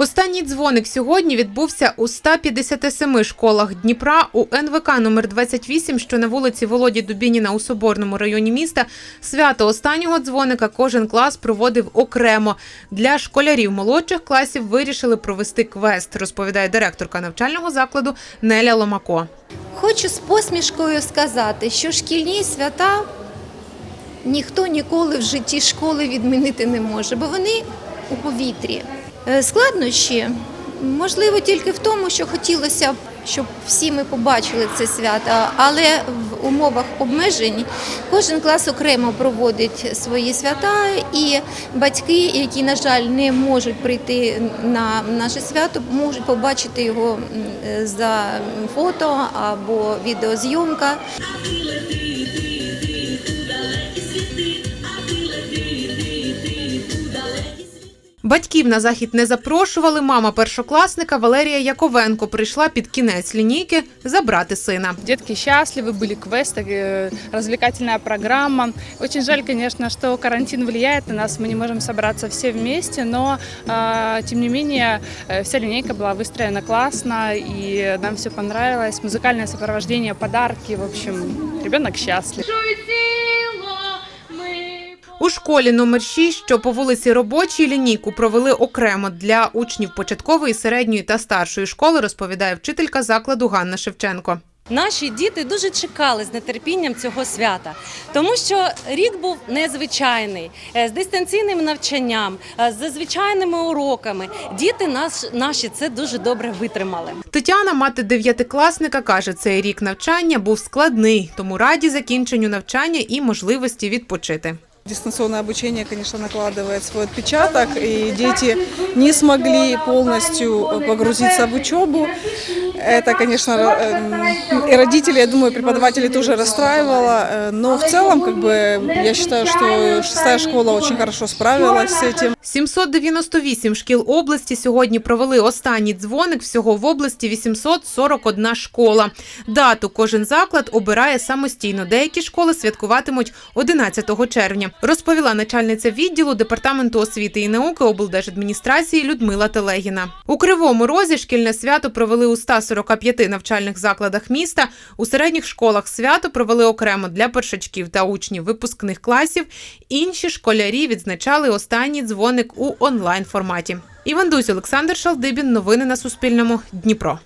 Останній дзвоник сьогодні відбувся у 157 школах Дніпра у НВК номер 28, що на вулиці Володі Дубініна у Соборному районі міста. Свято останнього дзвоника кожен клас проводив окремо. Для школярів молодших класів вирішили провести квест, розповідає директорка навчального закладу Неля Ломако. Хочу з посмішкою сказати, що шкільні свята ніхто ніколи в житті школи відмінити не може, бо вони у повітрі. Е, Складнощі можливо тільки в тому, що хотілося б, щоб всі ми побачили це свято, але в умовах обмежень кожен клас окремо проводить свої свята, і батьки, які, на жаль, не можуть прийти на наше свято, можуть побачити його е, за фото або відеозйомка. Батьків на захід не запрошували. Мама першокласника Валерія Яковенко прийшла під кінець лінійки забрати сина. Детки счастливы, были квесты, э, развлекательная программа. Очень жаль, конечно, что карантин влияет на нас, мы не можем собраться все вместе, но э, тем не менее э, вся линейка была выстроена классно, и нам все понравилось. Музыкальное сопровождение, подарки, в общем, ребенок счастлив. У школі номер 6, що по вулиці Робочій, лінійку провели окремо для учнів початкової, середньої та старшої школи, розповідає вчителька закладу Ганна Шевченко. Наші діти дуже чекали з нетерпінням цього свята, тому що рік був незвичайний е, з дистанційним навчанням, е, з звичайними уроками. Діти наші це дуже добре витримали. Тетяна, мати дев'ятикласника, каже, цей рік навчання був складний, тому раді закінченню навчання і можливості відпочити. Дистанционное обучение, конечно, накладывает свой отпечаток, и дети не смогли полностью погрузиться в учебу. Это, конечно, эм, и родители, я думаю, преподаватели тоже расстраивало, э, но в целом, как бы, я считаю, что шестая школа очень хорошо справилась с этим. 798 шкіл області сьогодні провели останній дзвоник. Всього в області 841 школа. Дату кожен заклад обирає самостійно. Деякі школи святкуватимуть 11 червня. Розповіла начальниця відділу департаменту освіти і науки облдержадміністрації Людмила Телегіна. У Кривому Розі шкільне свято провели у 145 навчальних закладах міста. У середніх школах свято провели окремо для першачків та учнів випускних класів. Інші школярі відзначали останній дзвоник у онлайн форматі. Іван Дусь, Олександр Шалдибін. Новини на Суспільному. Дніпро.